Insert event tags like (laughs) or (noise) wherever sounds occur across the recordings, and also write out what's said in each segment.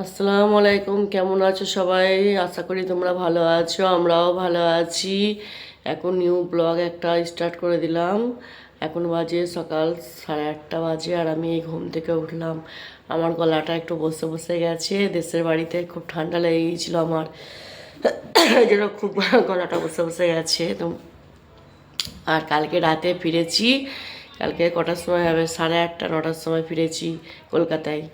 আসসালামু আলাইকুম, কেমন আছো সবাই? আশা করি তোমরা ভালো আছো, আমরাও ভালো আছি। এখন নিউ ব্লগ একটা স্টার্ট করে দিলাম। এখন বাজে সকাল সাড়ে আটটা বাজে আর আমি এই ঘুম থেকে উঠলাম। আমার গলাটা একটু বসে বসে গেছে, দেশের বাড়িতে খুব ঠান্ডা লেগে গিয়েছিল আমার। জন্য খুব (laughs) গলাটা বসে বসে গেছে। তো আর কালকে রাতে ফিরেছি, কালকে কটার সময় হবে? সাড়ে আটটা, নটার সময় ফিরেছি কলকাতায়।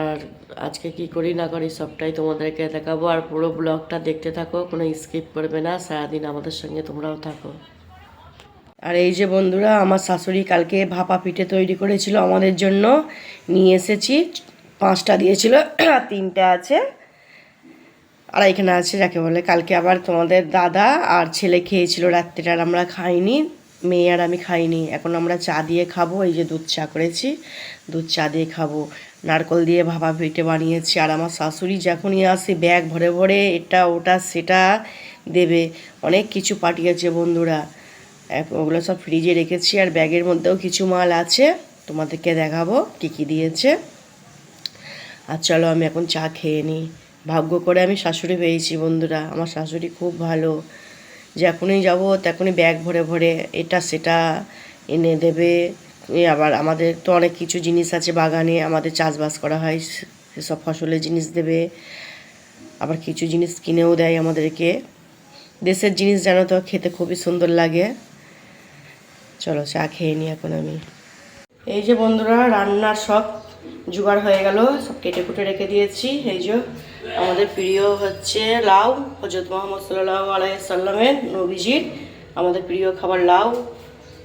আর আজকে কি করি না করি সবটাই তোমাদেরকে দেখাবো। আর পুরো ব্লগটা দেখতে থাকো, কোনো স্কিপ করবে না, সারাদিন আমাদের সঙ্গে তোমরাও থাকো। আর এই যে বন্ধুরা, আমার শাশুড়ি কালকে ভাপা পিঠে তৈরি করেছিল আমাদের জন্য। নিয়ে এসেছি, পাঁচটা দিয়েছিল, আর তিনটা আছে। আর এখানে আছে, যাকে বলে কালকে আবার তোমাদের দাদা আর ছেলে খেয়েছিল রাত্রিটা আর আমরা খাইনি, মেয়ে আর আমি খাইনি। এখন আমরা চা দিয়ে খাব, এই যে দুধ চা করেছি, দুধ চা দিয়ে খাব। নারকল দিয়ে ভাপা পিঠে বানিয়েছি। আর আমার শাশুড়ি যখনই আসে, ব্যাগ ভরে ভরে এটা, ওটা, সেটা দেবে। অনেক কিছু পাঠিয়েছে বন্ধুরা। ওগুলো সব ফ্রিজে রেখেছি। আর ব্যাগের মধ্যেও কিছু মাল আছে। তোমাদেরকে দেখাবো কী কী দিয়েছে। আর চলো আমি এখন চা খেয়ে নিই। ভাগ্য করে আমি শাশুড়ি পেয়েছি বন্ধুরা। আমার শাশুড়ি খুব ভালো। যখনই যাব, তখনই ব্যাগ ভরে ভরে এটা, সেটা এনে দেবে। আবার আমাদের তো অনেক কিছু জিনিস আছে বাগানে, আমাদের চাষবাস করা হয়, সেসব ফসলের জিনিস দেবে। আবার কিছু জিনিস কিনেও দেয় আমাদেরকে। দেশের জিনিস জানো তো, খেতে খুবই সুন্দর লাগে। চলো চা খেয়ে নিই এখন আমি। এই যে বন্ধুরা, রান্নার সব জোগাড় হয়ে গেল, সব কেটে কুটে রেখে দিয়েছি। এই যে আমাদের প্রিয় হচ্ছে লাউ হজরত মোহাম্মদ সাল্লাহ আলাইসাল্লামের নবীজির আমাদের প্রিয় খাবার লাউ।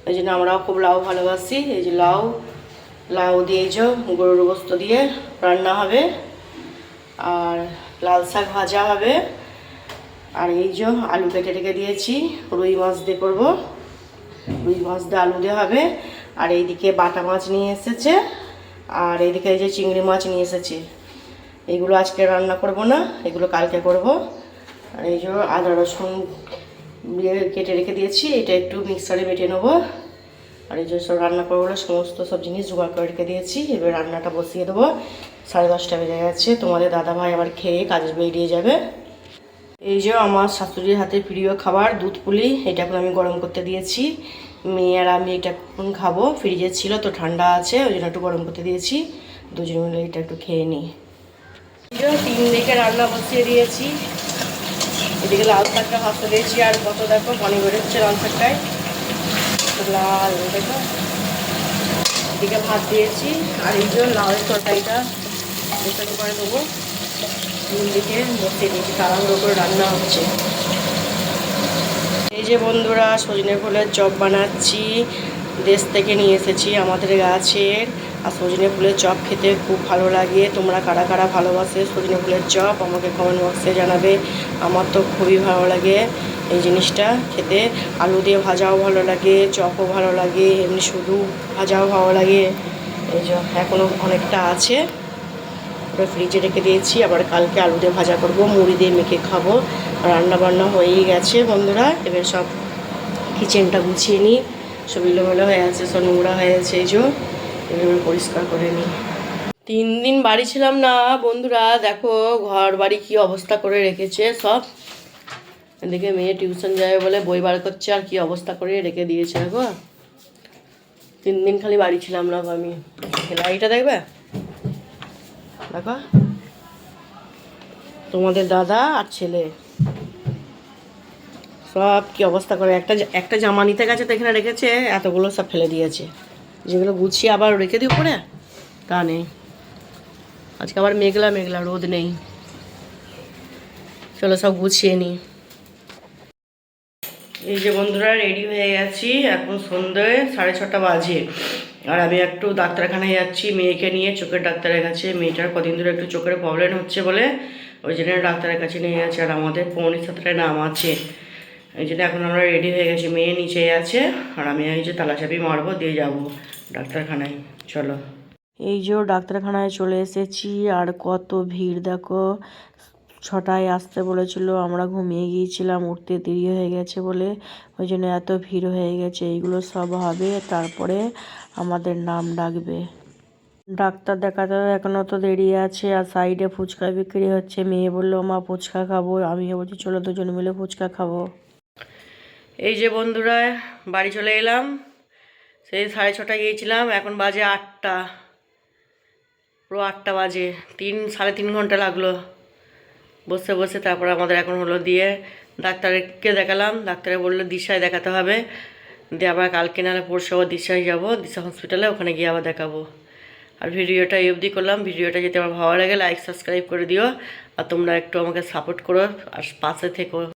এই জন্য আমরাও খুব লাউ ভালোবাসি। এই যে লাউ লাউ দিয়ে যে গরুর গোস্ত দিয়ে রান্না হবে। আর লাল শাক ভাজা হবে। আর এই যে আলু কেটে রেখে দিয়েছি, রুই মাছ দিয়ে করব। রুই মাছ দিয়ে আলু দিয়ে হবে। আর এইদিকে বাটা মাছ নিয়ে এসেছে। আর এইদিকে এই যে চিংড়ি মাছ নিয়ে এসেছে। এগুলো আজকে রান্না করব না, এগুলো কালকে করব। আর এই যে আদা রসুন কেটে রেখে দিয়েছি, এটা একটু মিক্সারে বেটে নেব। আর এই যে সব রান্না করব সমস্ত সব জিনিস জোগাড় করে রেখে দিয়েছি। এবার রান্নাটা বসিয়ে দেবো। সাড়ে দশটা বেজে গেছে, তোমাদের দাদা ভাই আবার খেয়ে কাজে বেরিয়ে যাবে। এই যে আমার শাশুড়ির হাতের প্রিয় খাবার, দুধ পুলি, এটা এখন আমি গরম করতে দিয়েছি। মেয়ে আর আমি এটা এখন খাব। ফ্রিজে ছিল তো ঠান্ডা আছে, ওই জন্য একটু গরম করতে দিয়েছি। দুজন মিলে এটা একটু খেয়ে নিই। তিন দিকে রান্না বসিয়ে দিয়েছি। এদিকে লাল শাকটা ভাজতে দিয়েছি আর কত দেখো পানি বেরোচ্ছে লাল শাকটায় লাল, দেখো। এদিকে ভাত দিয়েছি, আর এই যে লাউয়ের তরকারিটা প্রেসার করে দেবো। দিকে বসিয়ে দিয়েছি, তাড়াহুড়ো করে রান্না হচ্ছে। এই যে বন্ধুরা, সজনে ফুলের চপ বানাচ্ছি। দেশ থেকে নিয়ে এসেছি আমাদের গাছের আর সজনে ফুলের চপ খেতে খুব ভালো লাগে। তোমরা কারা কারা ভালোবাসে সজনে ফুলের চপ আমাকে কমেন্ট বক্সে জানাবে। আমার তো খুবই ভালো লাগে এই জিনিসটা খেতে। আলু দিয়ে ভাজাও ভালো লাগে, চপও ভালো লাগে, এমনি শুধু ভাজাও ভালো লাগে। এই যে এখনও অনেকটা আছে। ওটা ফ্রিজে রেখে দিয়েছি, আবার কালকে আলু দিয়ে ভাজা করব, মুড়ি দিয়ে মেখে খাব। রান্না বান্না হয়েই গেছে বন্ধুরা, এবার সব কিচেনটা গুছিয়ে নিই। সব এলোমেলো হয়ে আছে, সব নোংরা হয়ে আছে, এই যে। এবার পরিষ্কার করে নিই। তিন দিন বাড়ি ছিলাম না, বন্ধুরা, দেখো ঘর বাড়ি কি অবস্থা করে রেখেছে সব। এদিকে মেয়ে টিউশন যাবে বলে বই বার করছে, আর কি অবস্থা করে রেখে দিয়েছে দেখো। তিন দিন খালি বাড়ি ছিলাম না আমি। সেলাইটা দেখবে? দেখো। তোমাদের দাদা আর ছেলে। সব কি অবস্থা করে? একটা একটা জামা নিতে গেছে তো এখানে রেখেছে, এতগুলো সব ফেলে দিয়েছে। যেগুলো গুছিয়ে আবার রেখে দিই উপরে? তা নেই। আজকে আবার মেঘলা মেঘলা, রোদ নেই। চলো সব গুছিয়ে নিই। এই যে বন্ধুরা রেডি হয়ে গেছি এখন সন্ধ্যে সাড়ে ছটা বাজে। আর আমি একটু ডাক্তারখানায় যাচ্ছি, মেয়েকে নিয়ে। চোখের ডাক্তারের কাছে, মেয়েটার কদিন ধরে একটু চোখের প্রবলেম হচ্ছে বলে। ওই জন্য ডাক্তারের কাছে নিয়ে গেছে। আর আমাদের পৌনে সাতটায় নাম আছে। এই জন্য এখন আমরা রেডি হয়ে গেছি। মেয়ে নিচে আছে। আর আমি এই যে তালাচাবি মারবো, দিয়ে যাব। ডাক্তারখানায় চলো। এই যে ডাক্তারখানায় চলে এসেছি আর কত ভিড় দেখো। ছটায় আসতে বলেছিল আমরা ঘুমিয়ে গিয়েছিলাম উঠতে দেরি হয়ে গেছে বলে। ওই জন্য এত ভিড় হয়ে গেছে এইগুলো সব হবে তারপরে আমাদের নাম ডাকবে। ডাক্তার দেখাতে এখনও তো দেরি আছে আর সাইডে ফুচকা বিক্রি হচ্ছে। মেয়ে বলল মা ফুচকা খাব। আমিও বলছি চলো দুজন মিলে ফুচকা খাব। এই যে বন্ধুরা বাড়ি চলে এলাম। সেই সাড়ে ছটায় গিয়েছিলাম, এখন বাজে আটটা। পুরো আটটা বাজে, তিন, সাড়ে তিন ঘণ্টা লাগল। বসে বসে তারপর আমাদের এখন হলো দিয়ে ডাক্তারকে দেখালাম। ডাক্তারে বলল, দিশায় দেখাতে হবে। দিয়ে আবার কালকে নাহলে পরশু দিশায় যাব, দিশা হসপিটালে ওখানে গিয়ে আবার দেখাবো। আর ভিডিওটা এই অবধি করলাম। ভিডিওটা যদি আমার ভালো লাগে লাইক সাবস্ক্রাইব করে দিও। আর তোমরা একটু আমাকে সাপোর্ট করো। আর পাশে থেকো।